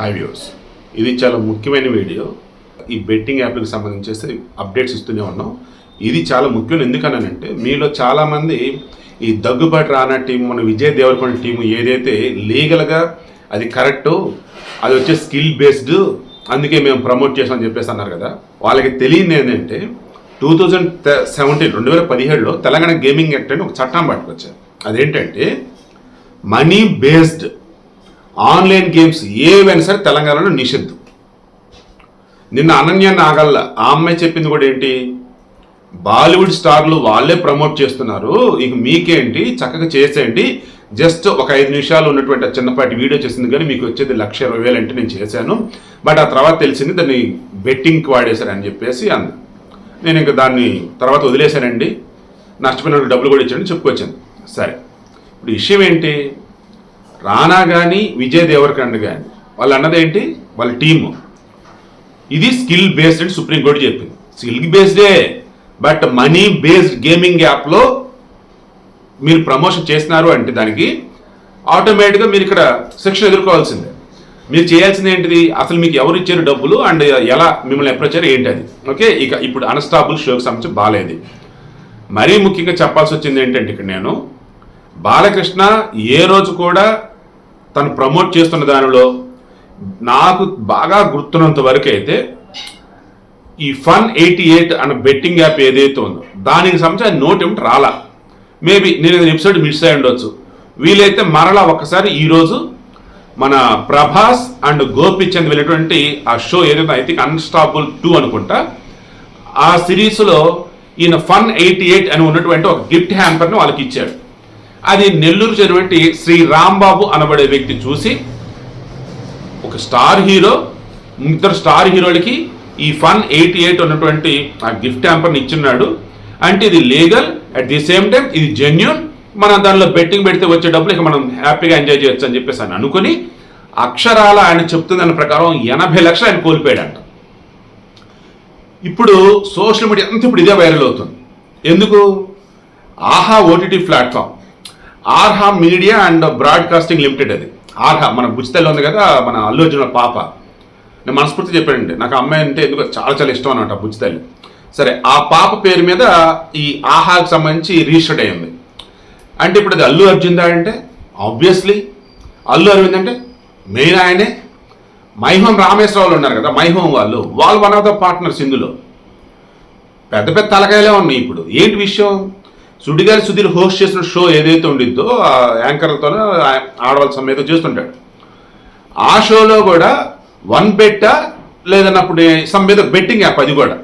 Hi views ఇది చాలా ముఖ్యమైన వీడియో. ఈ బెట్టింగ్ యాప్లకు సంబంధించేసి అప్డేట్స్ ఇస్తూనే ఉన్నాం. ఇది చాలా ముఖ్యం ఎందుకనంటే మీలో చాలామంది ఈ దగ్గుబాటు రానా టీం మన విజయ్ దేవరకొండ టీము ఏదైతే లీగల్గా అది కరెక్టు అది వచ్చే స్కిల్ బేస్డ్ అందుకే మేము ప్రమోట్ చేసామని చెప్పేసి అన్నారు కదా. వాళ్ళకి తెలియదు ఏంటంటే టూ థౌజండ్ సెవెంటీన్ రెండు వేల పదిహేడులో తెలంగాణ గేమింగ్ యాక్ట్ అని ఒక చట్టం పట్టుకొచ్చారు. అదేంటంటే మనీ బేస్డ్ ఆన్లైన్ గేమ్స్ ఏవైనా సరే తెలంగాణలో నిషిద్ధం. నిన్న అనన్య నాగల్ల ఆ అమ్మాయి చెప్పింది కూడా ఏంటి? బాలీవుడ్ స్టార్లు వాళ్ళే ప్రమోట్ చేస్తున్నారు. ఇక మీకేంటి? చక్కగా చేసేయండి. జస్ట్ ఒక ఐదు నిమిషాలు ఉన్నటువంటి చిన్నపాటి వీడియో చేసింది కానీ మీకు వచ్చేది లక్ష ఇరవై వేలు అంటే నేను చేశాను. బట్ ఆ తర్వాత తెలిసింది దాన్ని బెట్టింగ్కి వాడేశారని చెప్పేసి అంది. నేను ఇంకా దాన్ని తర్వాత వదిలేశానండి. నష్టపోయిన వాళ్ళకి డబ్బులు కూడా ఇచ్చాను చెప్పుకొచ్చాను. సరే. ఇప్పుడు విషయం ఏంటి? రానా కానీ విజయ్ దేవరకండ్ కానీ వాళ్ళు అన్నది ఏంటి వాళ్ళ టీము. ఇది స్కిల్ బేస్డ్ అని సుప్రీంకోర్టు చెప్పింది. స్కిల్ బేస్డే బట్ మనీ బేస్డ్ గేమింగ్ యాప్లో మీరు ప్రమోషన్ చేస్తున్నారు అంటే దానికి ఆటోమేటిక్గా మీరు ఇక్కడ శిక్షణ ఎదుర్కోవాల్సిందే. మీరు చేయాల్సింది ఏంటిది? అసలు మీకు ఎవరు ఇచ్చారు డబ్బులు? అండ్ ఎలా మిమ్మల్ని అప్రోచ్ అయ్యారు ఏంటి అది? ఓకే? ఇక ఇప్పుడు అన్స్టాపుల్ షోకి సంబంధించి బాగాలేదు. మరీ ముఖ్యంగా చెప్పాల్సి వచ్చింది ఏంటంటే ఇక్కడ నేను బాలకృష్ణ ఏ రోజు కూడా తను ప్రమోట్ చేస్తున్న దానిలో నాకు బాగా గుర్తున్నంత వరకు అయితే ఈ ఫన్ ఎయిటీ ఎయిట్ అన్న బెట్టింగ్ యాప్ ఏదైతే ఉందో దానికి సంబంధించి నోట్ ఏమిటి రాలా? మేబీ నేను ఎపిసోడ్ మిస్ అయి ఉండొచ్చు. వీలైతే మరలా ఒక్కసారి ఈరోజు మన ప్రభాస్ అండ్ గోపిచంద్ వెళ్ళినటువంటి ఆ షో ఏదైతే ఐ థింక్ అన్స్టాపుల్ టూ అనుకుంటా ఆ సిరీస్లో ఈయన ఫన్ ఎయిటీ ఎయిట్ అని ఉన్నటువంటి ఒక గిఫ్ట్ హ్యాంపర్ని వాళ్ళకి ఇచ్చాడు. అది నెల్లూరు చెరువంటి శ్రీ రాంబాబు అనబడే వ్యక్తి చూసి ఒక స్టార్ హీరో ఇద్దరు స్టార్ హీరోలకి ఈ ఫన్ ఎయిటీ ఎయిట్ ఉన్నటువంటి ఆ గిఫ్ట్ హ్యాంపర్ని ఇచ్చున్నాడు. అంటే ఇది legal at the same time ఇది జెన్యున్ మనం దానిలో బెట్టింగ్ పెడితే వచ్చే డబ్బులు ఇక మనం హ్యాపీగా ఎంజాయ్ చేయొచ్చు అని చెప్పేసి అని అనుకుని అక్షరాల ఆయన చెప్తున్న ప్రకారం ఎనభై లక్షలు ఆయన కోల్పోయాడంట. ఇప్పుడు సోషల్ మీడియా అంతా ఇప్పుడు ఇదే వైరల్ అవుతుంది. ఎందుకు? Aha OTT platform Arha media and broadcasting limited అది. ఆర్హా మన బుచ్చితల్లో ఉంది కదా మన అల్లు అర్జున్ పాప. నేను మనస్ఫూర్తి చెప్పానండి. నాకు అమ్మాయి అంటే ఎందుకు చాలా చాలా ఇష్టం అనమాట బుచ్చితల్లి సరే ఆ పాప పేరు మీద ఈ ఆహాకి సంబంధించి రిజిస్టర్డ్ అయింది అంటే ఇప్పుడు అది అల్లు అర్జున్ అంటే? ఆబ్వియస్లీ అల్లు అరవింద్ అంటే మెయిన్ ఆయనే. మైహోం రామేశ్వరరావులు ఉన్నారు కదా మైహోం వాళ్ళు. వాళ్ళు వన్ ఆఫ్ ద పార్ట్నర్స్ ఇందులో. పెద్ద పెద్ద తలకాయలే ఉన్నాయి ఇప్పుడు. ఏంటి విషయం? సుడిగాలి సుధీర్ హోస్ట్ చేసిన షో ఏదైతే ఉండిద్దో ఆ యాంకర్లతో ఆడవాళ్ళ సమేత చేస్తుంటాడు. ఆ షోలో కూడా వన్ బెట్ట లేదన్నప్పుడు సమ్ మీద బెట్టింగ్ యాప్ అది కూడా.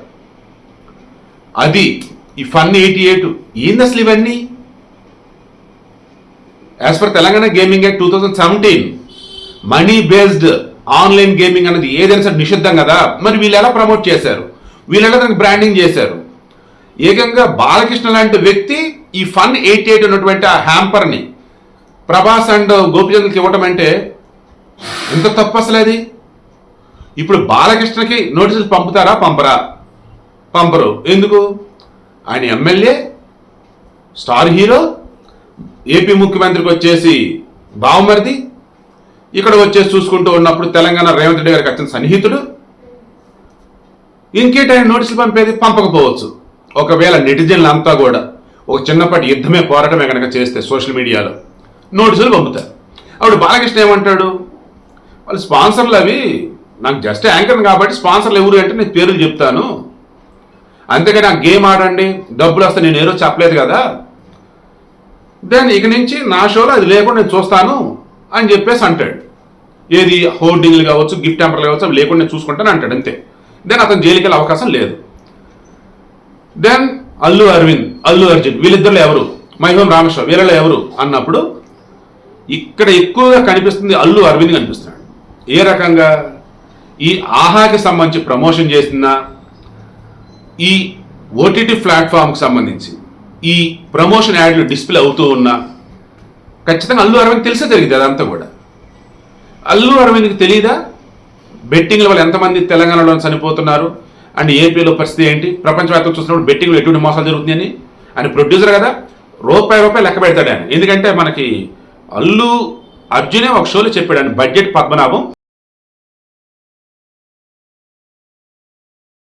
అది ఈ ఫన్ ఎయిటీ ఎయిట్ ఏంది అసలు ఇవన్నీ? As per Telangana gaming act two thousand seventeen money based online gaming అనేది ఏదైనా సరే నిషిద్ధం కదా. మరి వీళ్ళు ఎలా ప్రమోట్ చేశారు? వీళ్ళు ఎలా దానికి బ్రాండింగ్ చేశారు? ఏకంగా బాలకృష్ణ లాంటి వ్యక్తి ఈ ఫన్ ఎయిటీ ఎయిట్ ఉన్నటువంటి ఆ హ్యాంపర్ని ప్రభాస్ అండ్ గోపిచంద్రకి ఇవ్వటం అంటే ఎంత తప్పు అసలు అది? ఇప్పుడు బాలకృష్ణకి నోటీసులు పంపుతారా పంపరా? పంపరు. ఎందుకు? ఆయన ఎమ్మెల్యే స్టార్ హీరో ఏపీ ముఖ్యమంత్రికి వచ్చేసి బావమరిది ఇక్కడ వచ్చేసి చూసుకుంటూ ఉన్నప్పుడు తెలంగాణ రేవంత్ రెడ్డి గారికి వచ్చిన సన్నిహితుడు. ఇంకేంటి ఆయన నోటీసులు పంపేది పంపకపోవచ్చు. ఒకవేళ నెటిజన్లు అంతా కూడా ఒక చిన్నపాటి యుద్ధమే పోరాటమే కనుక చేస్తే సోషల్ మీడియాలో నోటీసులు పంపుతారు. అప్పుడు బాలకృష్ణ ఏమంటాడు? వాళ్ళు స్పాన్సర్లు అవి. నాకు జస్ట్ యాంకర్ కాబట్టి స్పాన్సర్లు ఎవరు అంటే నేను పేర్లు చెప్తాను. అంతేగాని ఆ గేమ్ ఆడండి. డబ్బులు వస్తే నేను ఏ చెప్పలేదు కదా. దెన్ ఇక నుంచి నా షోలో అది లేకుండా నేను చూస్తాను అని చెప్పేసి అంటాడు. ఏది? హోర్డింగ్లు కావచ్చు గిఫ్ట్ టెంపర్లు కావచ్చు అవి లేకుండా నేను చూసుకుంటాను అంటాడు అంతే. దెన్ అతను జైలుకి వెళ్ళే అవకాశం లేదు. దెన్ అల్లు అరవింద్ అల్లు అర్జున్ వీళ్ళిద్దరు ఎవరు? మైహోం రామేశ్వరం వీళ్ళలో ఎవరు? అన్నప్పుడు ఇక్కడ ఎక్కువగా కనిపిస్తుంది అల్లు అరవింద్ కనిపిస్తున్నాడు. ఏ రకంగా? ఈ ఆహాకి సంబంధించి ప్రమోషన్ చేసిన ఈ ఓటీటీ ప్లాట్ఫామ్కి సంబంధించి ఈ ప్రమోషన్ యాడ్లు డిస్ప్లే అవుతూ ఉన్నా ఖచ్చితంగా అల్లు అరవింద్ తెలిసే జరిగింది అదంతా కూడా. అల్లు అరవింద్కి తెలియదా బెట్టింగ్ల వల్ల ఎంతమంది తెలంగాణలో చనిపోతున్నారు? అండ్ ఏపీలో పరిస్థితి ఏంటి? ప్రపంచవ్యాప్తంగా చూసినప్పుడు బెట్టింగ్లో ఎటువంటి మోసాలు జరుగుతున్నాయని? ఆయన ప్రొడ్యూసర్ కదా రూపాయి రూపాయి లెక్క పెడతాడు ఆయన. ఎందుకంటే మనకి అల్లు అర్జునే ఒక షోలో చెప్పాడు ఆయన బడ్జెట్ పద్మనాభం.